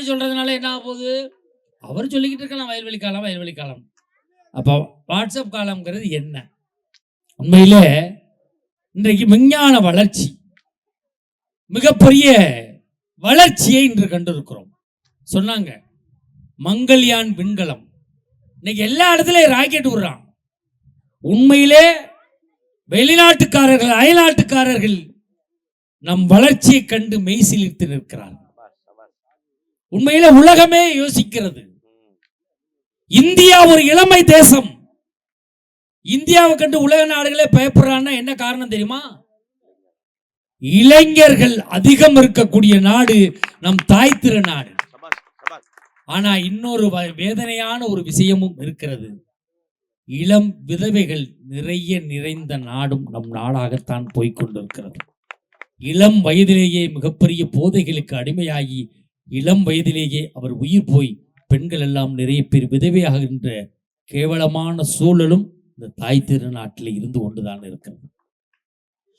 ஆள் சொல்றதுனால என்ன ஆக போகுது? அவர் சொல்லிக்கிட்டு இருக்கலாம் வயல்வெளி காலம் வயல்வெளி காலம். அப்போ வாட்ஸ்அப் காலம்ங்கிறது என்ன? உண்மையிலே இன்றைக்கு விஞ்ஞான வளர்ச்சி மிகப்பெரிய வளர்ச்சியை இன்று கண்டிருக்கிறோம். சொன்னாங்க மங்கள்யான் விண்கலம். இன்னைக்கு எல்லா இடத்துலயும் ராக்கெட் விடுறான். உண்மையிலே வெளிநாட்டுக்காரர்கள் அயல்நாட்டுக்காரர்கள் நம் வளர்ச்சியை கண்டு மெய்சிலிர்த்து நிற்கிறார்கள். உண்மையில உலகமே யோசிக்கிறது. இந்தியா ஒரு இளமை தேசம். இந்தியாவை கண்டு உலக நாடுகளே பயப்படுறான்னா என்ன காரணம் தெரியுமா? இளைஞர்கள் அதிகம் இருக்கக்கூடிய நாடு நம் தாய் திருநாடு ஆனா இன்னொரு வ- வேதனையான ஒரு விஷயமும் இருக்கிறது. இளம் விதவைகள் நிறைய நிறைந்த நாடும் நம் நாடாகத்தான் போய்க்கொண்டிருக்கிறது இளம் வயதிலேயே மிகப்பெரிய போதைகளுக்கு அடிமையாகி இளம் வயதிலேயே அவர் உயிர் போய் பெண்கள் எல்லாம் நிறைய பேர் விதவையாகின்ற கேவலமான சூழலும் இந்த தாய் திருநாட்டில் இருந்து கொண்டுதான் இருக்கிறது.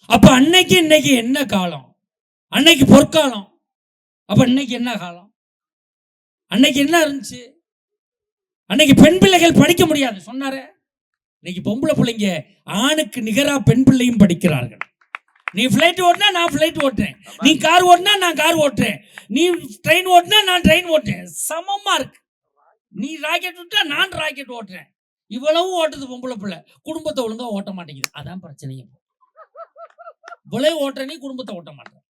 அப்ப அன்னைக்கு இன்னைக்கு என்ன காலம்? அன்னைக்கு பொற்காலம். அப்ப இன்னைக்கு என்ன காலம்? அன்னைக்கு என்ன இருந்துச்சு? அன்னைக்கு பெண் பிள்ளைகள் படிக்க முடியாது சொன்னாரே. இன்னைக்கு பொம்பளை பிள்ளைங்க ஆணுக்கு நிகரா பெண் பிள்ளையும் படிக்கிறார்கள். நீ ஃப்ளைட் ஓட்டினா நான் ஃப்ளைட் ஓட்டுறேன். நீ கார் ஓட்டினா நான் கார் ஓட்டுறேன். நீ ட்ரெயின் ஓட்டினா நான் ட்ரெயின் ஓட்டுறேன். சமமா இருக்கு. நீ ராக்கெட் விட்டா நான் ராக்கெட் ஓட்டுறேன். இவ்வளவும் ஓட்டுது பொம்பளை பிள்ளை. குடும்பத்தை ஒழுங்கா ஓட்ட மாட்டேங்குது. அதான் பிரச்சனையும் இவ்வளவு ஓட்டுற நீ குடும்பத்தை ஓட்ட மாட்டேன்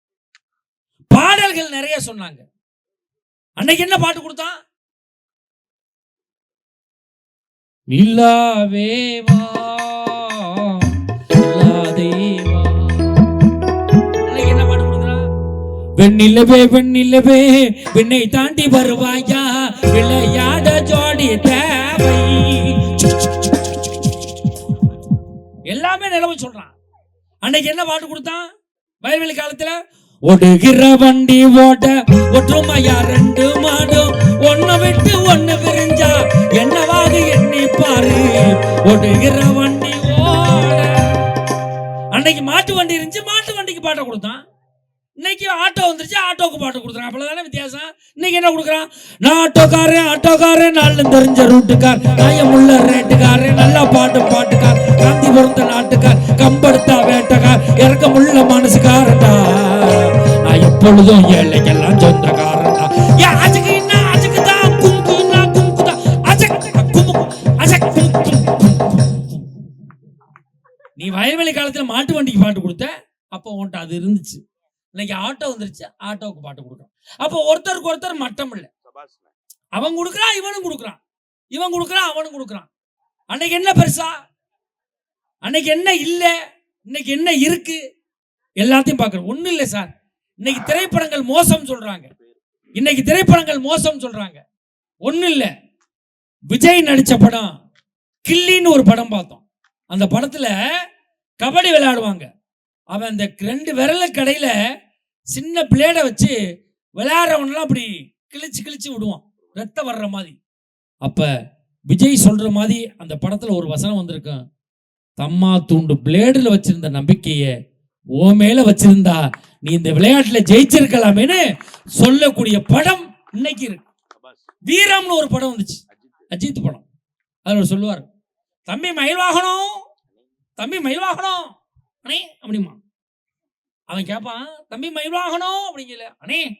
பாடல்கள் நிறைய சொன்னாங்க. அன்னைக்கு என்ன பாட்டு கொடுத்தான்? நிலாவே வெண்ணிலவே வெண்ணிலவே விண்ணை தாண்டி வருவாயா? விளையாட ஜோடி தேவை. எல்லாமே நிலவு சொல்றான். அன்னைக்கு என்ன பாட்டு கொடுத்தான்? வயல்வெளி காலத்துல ஒடுகிற வண்டி ஓட்ட ஒற்றுமையா ரெண்டு மாடும் ஒண்ணு விட்டு ஒண்ணு பிரிஞ்சா என்னவாக எண்ணி பாரு. ஒடுகிற வண்டி ஓட. அன்னைக்கு மாட்டு வண்டி இருந்துச்சு மாட்டு வண்டிக்கு பாட்டை கொடுத்தான். இன்னைக்கு ஆட்டோ வந்துருச்சு ஆட்டோக்கு பாட்டு கொடுக்குறான். அவ்வளவுதானே வித்தியாசம்? இன்னைக்கு என்ன கொடுக்குறான்? நான் ஆட்டோக்காரன் ஆட்டோக்காரன் நல்ல தெரிஞ்ச ரூட்டுக்கார் நாயமுள்ள ரேட்டுக்காரன் நல்லா பாட்டு பாட்டுக்கார் காந்தி பொருந்த நாட்டுக்கார் கம்படுத்தா வேட்டக்கார் இறக்கமுள்ள மனசுக்காரண்டா நான் எப்பொழுதும் ஏழைக்கெல்லாம் சொந்தக்காரண்டா ஏன் அஜுக்கு என்ன அஜுக்கு தான் கும்கு குங்கு கும்கு தான் அஜக் கும்பு அஜக் நீ வயல்வெளி காலத்துல மாட்டு வண்டிக்கு பாட்டு கொடுத்த? அப்போ உன்ட்ட அது இருந்துச்சு. இன்னைக்கு ஆட்டோ வந்துருச்சு. ஆட்டோவுக்கு பாட்டு கொடுக்குறான் அப்போ ஒருத்தருக்கு ஒருத்தர் மட்டம் இல்லை. அவன் கொடுக்குறான் இவனும் கொடுக்குறான். இவன் கொடுக்குறான் அவனும் கொடுக்குறான். அன்னைக்கு என்ன பெருசா? அன்னைக்கு என்ன இல்லை? இன்னைக்கு என்ன இருக்கு? எல்லாத்தையும் பார்க்கணும் ஒண்ணும் இல்லை சார். இன்னைக்கு திரைப்படங்கள் மோசம் சொல்றாங்க. இன்னைக்கு திரைப்படங்கள் மோசம் சொல்றாங்க. ஒண்ணும் இல்லை. விஜய் நடிச்ச படம் கில்லின்னு ஒரு படம் பார்த்தோம். அந்த படத்துல கபடி விளையாடுவாங்க. அவன் அந்த ரெண்டு விரல கடையில் சின்ன பிளேடை வச்சு விளையாடுறவனெல்லாம் அப்படி கிழிச்சு கிழிச்சு விடுவான். ரத்தம் வர்ற மாதிரி. அப்போ விஜய் சொல்கிற மாதிரி அந்த படத்தில் ஒரு வசனம் வந்திருக்கும் தம்மா தூண்டு பிளேடில் வச்சிருந்த நம்பிக்கையை ஓ மேல வச்சிருந்தா நீ இந்த விளையாட்டுல ஜெயிச்சிருக்கலாமேன்னு சொல்லக்கூடிய படம் இன்னைக்கு இருக்கு. வீரம்னு ஒரு படம் வந்துச்சு. அஜித் படம். அதில் அவர் சொல்லுவார் தம்பி மயில் வாகனம் தம்பி மயில் வாகனம் அண்ணே அப்படிமா அவன் கேட்பான் தம்பி மயிலாகணும் அப்படிங்கல அண்ணே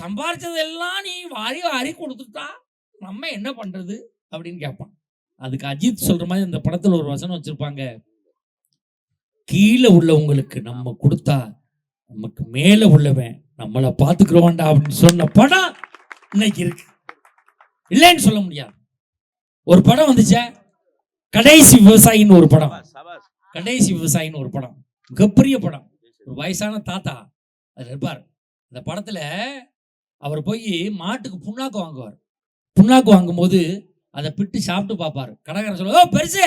சம்பாரிச்சதெல்லாம் நீ வாரி வாரி கொடுத்துட்டா நம்ம என்ன பண்றது? அப்படின்னு கேட்பான் அதுக்கு அஜித் சொல்ற மாதிரி இந்த படத்துல ஒரு வசனம் வச்சிருப்பாங்க. கீழே உள்ளவங்களுக்கு நம்ம கொடுத்தா நமக்கு மேல உள்ளவன் நம்மளை பார்த்துக்கிறோம்டா அப்படின்னு சொன்ன படம் இன்னைக்கு இருக்கு. இல்லைன்னு சொல்ல முடியாது. ஒரு படம் வந்துச்சே. கடைசி விவசாயின்னு ஒரு படம். கடைசி விவசாயின்னு ஒரு படம். மிகப்பெரிய படம். ஒரு வயசான தாத்தா அது இருப்பார். அந்த படத்துல அவர் போய் மாட்டுக்கு புண்ணாக்கு வாங்குவார். புண்ணாக்கு வாங்கும்போது அதை பிட்டு சாப்பிட்டு பார்ப்பாரு கடைக்காரன் சொல்லுவா ஓ பெருசு!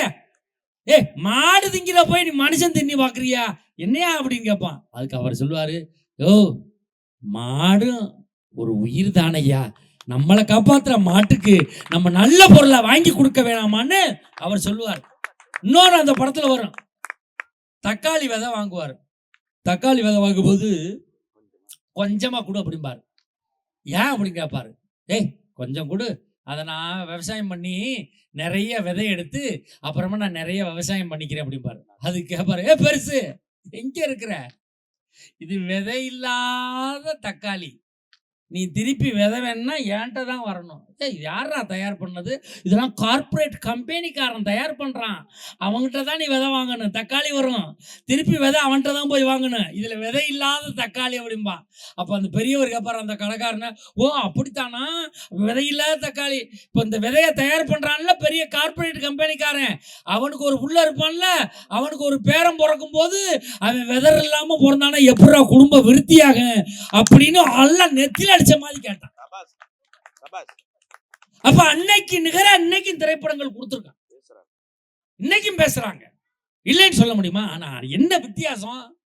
ஏ மாடு திங்கிற போய் நீ மனுஷன் தின்னி பார்க்குறியா என்னையா அப்படின்னு கேட்பான் அதுக்கு அவர் சொல்லுவாரு ஓ மாடும் ஒரு உயிர் தானையா? நம்மளை காப்பாற்றுற மாட்டுக்கு நம்ம நல்ல பொருளை வாங்கி கொடுக்க வேணாமான்னு அவர் சொல்லுவார். இன்னொரு அந்த படத்தில் வரும். தக்காளி விதை வாங்குவார். தக்காளி விதை வாங்கும்போது கொஞ்சமாக கொடு அப்படிம்பாரு. ஏன் அப்படின்னு கேட்பாரு ஏய் கொஞ்சம் கொடு. அதை நான் விவசாயம் பண்ணி நிறைய விதை எடுத்து அப்புறமா நான் நிறைய விவசாயம் பண்ணிக்கிறேன் அப்படிம்பாரு. அது கேட்பாரு ஏ பெருசு எங்கே இருக்கிற? இது விதை இல்லாத தக்காளி. நீ திருப்பி விதை வேணும்னா என்கிட்ட தான் வரணும். ஏய் யாரா தயார் பண்ணது? இதெல்லாம் கார்ப்பரேட் கம்பெனிக்காரன் தயார் பண்ணுறான் அவங்ககிட்ட தான் நீ விதை வாங்கணும். தக்காளி வரும். திருப்பி விதை அவன்கிட்ட தான் போய் வாங்கணும். இதில் விதை இல்லாத தக்காளி அப்படிம்பா. அப்போ அந்த பெரியவர் கேட்பார் அந்த கடைக்காரனை ஓ அப்படித்தானா? விதை இல்லாத தக்காளி. இப்போ இந்த விதையை தயார் பண்ணுறான்ல பெரிய கார்ப்பரேட் கம்பெனிக்காரன். அவனுக்கு ஒரு புள்ள இருப்பான்ல அவனுக்கு ஒரு பேரம் பிறக்கும் போது அவன் விதர் இல்லாமல் பிறந்தானா எப்படா குடும்ப விருத்தியாகும் அப்படின்னு எல்லாம் நெத்தில அடிச்ச மாதிரி கேட்டான். அப்ப அன்னைக்கு நிகர அன்னைக்கும் திரைப்படங்கள் கொடுத்துருக்கான். இன்னைக்கும் பேசுறாங்க. இல்லைன்னு சொல்ல முடியுமா? ஆனா என்ன வித்தியாசம்?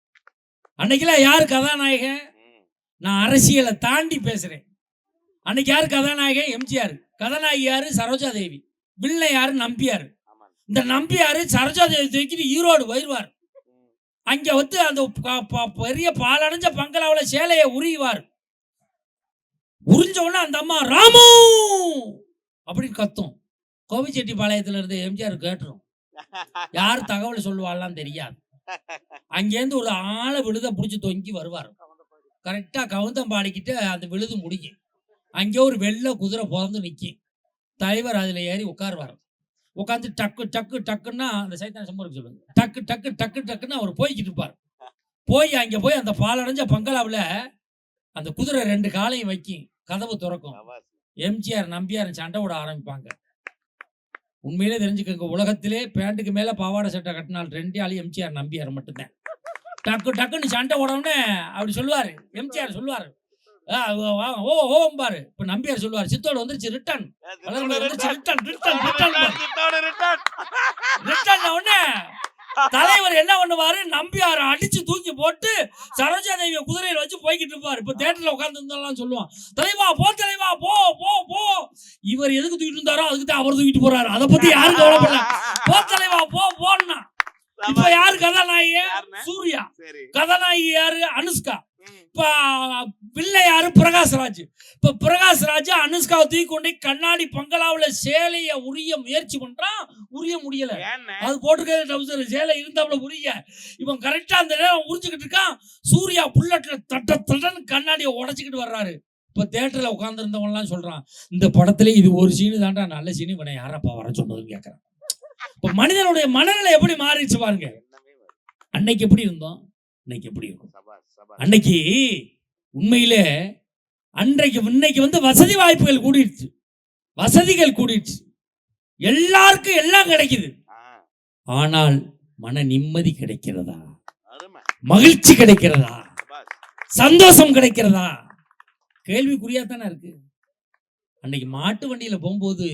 அன்னைக்கெல்லாம் யார் கதாநாயகன். நான் அரசியலை தாண்டி பேசுறேன். அன்னைக்கு யார் கதாநாயகன்? எம்ஜிஆர். கதாநாயகி யாரு? சரோஜா தேவி வில்லை யாரு நம்பியார் இந்த நம்பியாரு சரோஜா தேவி தூக்கிட்டு ஈரோடு வருவார். அங்க வந்து அந்த பெரிய பாலடைஞ்ச பங்களாவுல சேலையை உரிவார் உறிஞ்ச உடனே அந்த அம்மா ராமு! அப்படின்னு கத்தும். கோபிச்செட்டிப்பாளையத்துல இருந்து எம்ஜிஆர் கேட்டுரும். யார் தகவல் சொல்லுவாள்லாம் தெரியாது. அங்கேருந்து ஒரு ஆளை விழுத பிடிச்சி தொங்கி வருவார். கரெக்டாக கவுந்தம்பாடிக்கிட்டு அந்த விழுது முடிக்கும் அங்கே ஒரு வெள்ளை குதிரை பிறந்து நிற்கும் தலைவர் அதில் ஏறி உட்காருவார். உட்காந்து டக்கு டக்கு டக்குன்னா அந்த சைத்தான சம்பருக்கு சொல்லுங்க. டக்கு டக்கு டக்கு டக்குன்னு அவர் போய்கிட்டு இருப்பார். போய் அங்கே போய் அந்த பாலடைஞ்ச பங்களாவில் அந்த குதிரை ரெண்டு காலையும் வைக்கும் கதவு திறக்கும். எம்ஜிஆர் நம்பியார் சண்டை விட ஆரம்பிப்பாங்க. உண்மையிலே தெரிஞ்சுக்கோங்க உலகத்திலே பேண்ட்டுக்கு மேல பாவாடை சட்டை கட்டினால் ரெண்டே ஆளு எம்ஜிஆர் நம்பியார் மட்டும்தான். டக்கு டக்குன்னு சண்டை உடனே அப்படி சொல்லுவாரு. எம்ஜிஆர் சொல்லுவாரு. ஓ ஓம்பாரு இப்ப நம்பியார் சொல்லுவார் சித்தோடு வந்துருச்சு ரிட்டன் உடனே தலைவர் என்ன பண்ணுவாரு? நம்பியார அடிச்சு தூக்கி போட்டு சரோஜா தேவிய குதிரையில வச்சு போய்கிட்டு இருப்பாரு. இப்ப தேட்டர்ல உட்கார்ந்து இருந்தாலும் சொல்லுவான் தலைவா போ தலைவா போ போ போ. இவர் எதுக்கு தூக்கிட்டு இருந்தாரோ அதுக்கு தான் அவர் தூக்கிட்டு போறாரு. அதை பத்தி யாரும் கவலைப்படல. போ தலைவா போ போன்னா. இப்ப யாரு கதாநாயகி? சூர்யா. சரி. கதாநாயகி யாரு? அனுஷ்கா. இப்ப பிள்ளை யாரு பிரகாஷ்ராஜ் இப்ப பிரகாஷ்ராஜ் அனுஷ்காவை தூக்கி கொண்டு கண்ணாடி பங்களாவுல சேலைய உரிய முயற்சி பண்றான் உரிய முடியல? அது போட்டுக்கிறது டவுசர் சேலை இருந்தாப்புல புரிய இவன் கரெக்டா அந்த நேரம் உறிஞ்சுக்கிட்டு இருக்கான். சூர்யா புல்லட்ல தட்ட தட்டன்னு கண்ணாடியை உடைச்சிக்கிட்டு வர்றாரு. இப்ப தேட்டர்ல உட்கார்ந்துருந்தவன்லாம் சொல்றான் இந்த படத்துல இது ஒரு சீனு தான்டா நல்ல சீனு இவனை யாரப்பா வர சொன்னதுன்னு கேட்கறான் இப்ப மனிதனுடைய மனநிலை எப்படி மாறிடுச்சு பாருங்க. அன்னைக்கு எப்படி இருந்தோம்? இன்னைக்கு எப்படி இருக்கும்? அன்னைக்கு உண்மையிலே அன்றைக்கு இன்னைக்கு வந்து வசதி வாய்ப்புகள் கூடிடுச்சு. வசதிகள் கூடிடுச்சு. எல்லாருக்கும் எல்லாம் கிடைக்குது. ஆனால் மன நிம்மதி கிடைக்கிறதா? மகிழ்ச்சி கிடைக்கிறதா? சந்தோஷம் கிடைக்கிறதா? கேள்விக்குறியா தானே இருக்கு. அன்னைக்கு மாட்டு வண்டியில போகும்போது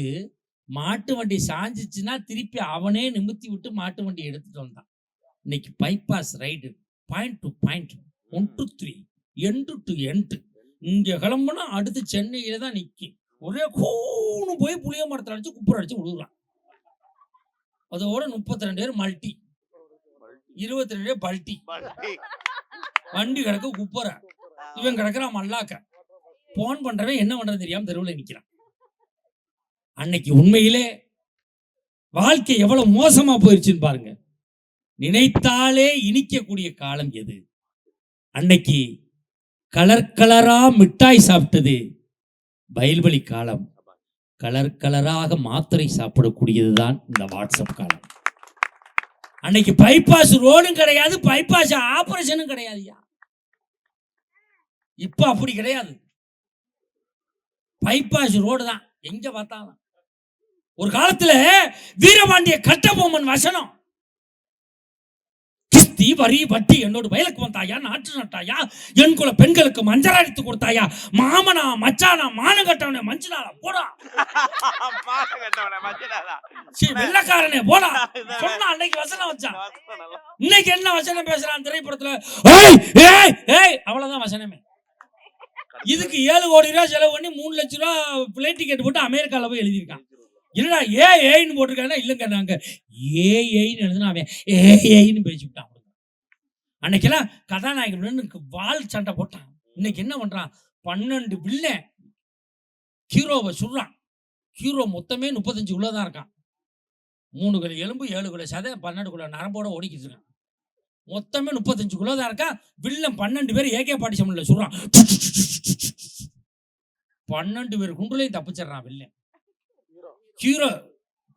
மாட்டு வண்டி சாஞ்சிச்சுன்னா திருப்பி அவனே நிமித்தி விட்டு மாட்டு வண்டி எடுத்துட்டு வந்தான். இன்னைக்கு bypass ride point to point one two three end to end இங்க கிளம்புனா அடுத்து சென்னையில தான் நிற்கும் ஒரே கூணு போய் புளிய மரத்தில் அடிச்சு குப்புற அடிச்சு விடுறான். அதோட முப்பத்தி ரெண்டு பேர் மல்டி. இருபத்தி ரெண்டு பேர் பல்டி. வண்டி கிடக்க குப்புற. இவன் கிடக்குறான் மல்லாக்க. போன் பண்றவன் என்ன பண்றது தெரியாம தெருவில் நிக்கிறான். அன்னைக்கு உண்மையிலே வாழ்க்கை எவ்வளவு மோசமா போயிருச்சுன்னு பாருங்க. நினைத்தாலே இனிக்கக்கூடிய காலம் எது? அன்னைக்கு கலர் கலராக மிட்டாய் சாப்பிட்டது. வயல்வெளி காலம். கலர் கலராக மாத்திரை சாப்பிடக்கூடியது தான் இந்த வாட்ஸ்அப் காலம். அன்னைக்கு பைபாஸ் ரோடும் கிடையாது பைபாஸ் ஆபரேஷனும் கிடையாதுயா இப்போ அப்படி கிடையாது. பைபாஸ் ரோடு தான். எங்க பார்த்தாலும். ஒரு காலத்துல வீரபாண்டிய கட்டபொம்மன் வசனம். கிஸ்தி வரி வட்டி என்னோட வயலுக்கு வந்தாயா? நாற்று நட்டாயா? என் குல பெண்களுக்கு மஞ்சள் அடித்து கொடுத்தாயா? மாமனா மச்சானா மானம் கட்டவனே மஞ்சளால போடா. வெள்ளக்காரனே போடா. சொன்னா அன்னைக்கு வசனம் வச்சான் இன்னைக்கு என்ன வசனம் பேசுறான் திரைப்படத்துல? ஏய் ஏய் ஏய் அவ்வளவுதான் வசனமே. இதுக்கு ஏழு கோடி ரூபாய் செலவு பண்ணி மூணு லட்ச ரூபா பிளைட் டிக்கெட் போட்டு அமெரிக்காவில் போய் எழுதியிருக்கான். இல்லடா ஏ ஏன்னு போட்டிருக்காங்கன்னா இல்லைங்க நாங்க. ஏ ஏன்னு எழுதுனா அவன் ஏ ஏன்னு பேசி விட்டான் அன்னைக்கெல்லாம் கதாநாயகன் வால் சண்டை போட்டான். இன்னைக்கு என்ன பண்றான்? பன்னெண்டு வில்லன் ஹீரோவை சுடுறான். ஹீரோ மொத்தமே முப்பத்தஞ்சு உள்ள தான் இருக்கான். மூணு கிலோ எலும்பு ஏழு கிலோ சதை பன்னெண்டு கிலோ நரம்போட ஓடிக்கிட்டு இருக்கான். மொத்தமே முப்பத்தஞ்சு கிலோ தான் இருக்கான் வில்லன் பன்னெண்டு பேர் ஏகே பாட்டி சமன்ல சுடுறான். பன்னெண்டு பேர் குண்டுலையும் தப்பிச்சிடுறான் வில்லன் ஹீரோ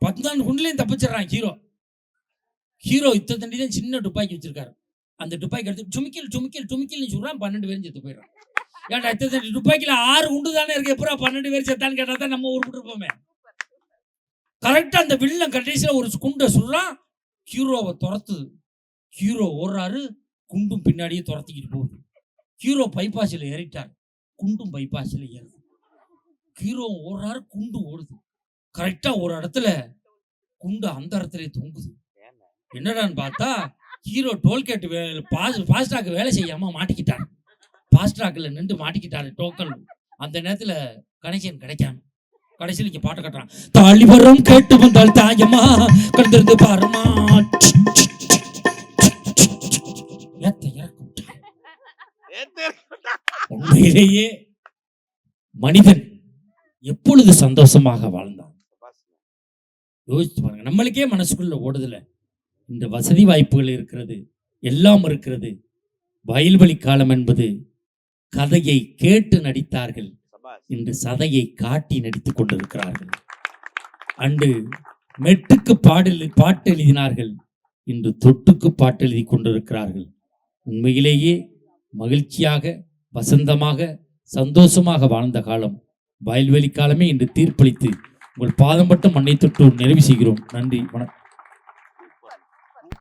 பத்தாண்டு குண்டுலையும் தப்பிச்சிடுறான் ஹீரோ ஹீரோ இத்த தான் சின்ன துப்பாக்கி வச்சிருக்காரு. அந்த துப்பாக்கி எடுத்து டுமிக்கில் டுமிக்கில் டுமிக்கில்னு சொல்றான் பன்னெண்டு பேரும் செத்து போயிடுறான் ஏன்டா தண்டி துப்பாக்கியில ஆறு குண்டு தானே இருக்கு எப்பறம் பன்னெண்டு பேர் செத்தான்னு கேட்டா தான் நம்ம உருப்பிட்டு இருப்போமே கரெக்டா அந்த வில்லன் கடைசியில ஒரு குண்டை சொல்றான் ஹீரோவை துரத்துது. ஹீரோ ஓடுறாரு குண்டும் பின்னாடியே துரத்திக்கிட்டு போகுது. ஹீரோ பைபாஸில் ஏறிட்டார் குண்டும் பைபாஸில் ஏறுது. ஹீரோ ஓடுறாரு குண்டு ஓடுது. கரெக்டா ஒரு இடத்துல குண்டு அந்த இடத்துல தொங்குது. என்னடான்னு பார்த்தா ஹீரோ டோல்கேட் பாஸ் ஃபாஸ்டாக் வேலை செய்யாம மாட்டிக்கிட்டார் ஃபாஸ்டாக்ல நின்று மாட்டிக்கிட்டாரு டோக்கன். அந்த நேரத்துல கனெக்ஷன் கிடைக்காம. கடைசியில் இங்க பாட்டு கட்டுறான். தாலிவரம் கேட்டு வந்தால் தாயம்மா கண்டிருந்து பாருமா. உண்மையிலேயே மனிதன் எப்பொழுது சந்தோஷமாக வாழ்ந்தான். யோசிச்சு பாருங்க. நம்மளுக்கே மனசுக்குள்ள ஓடுதுல. இந்த வசதி வாய்ப்புகள் இருக்கிறது எல்லாம் இருக்கிறது. வயல்வெளி காலம் என்பது கதையை கேட்டு நடித்தார்கள் இன்று சதையை காட்டி நடித்துக் கொண்டிருக்கிறார்கள். அன்று மெட்டுக்கு பாடல் பாட்டு எழுதினார்கள் இன்று தொட்டுக்கு பாட்டு எழுதி கொண்டிருக்கிறார்கள். உண்மையிலேயே மகிழ்ச்சியாக வசந்தமாக சந்தோஷமாக வாழ்ந்த காலம். வயல்வெளி காலமே இன்று தீர்ப்பளித்து உங்கள் பாதம் மட்டும் மண்ணை தொட்டு நிறைவு செய்கிறோம். நன்றி வணக்கம்.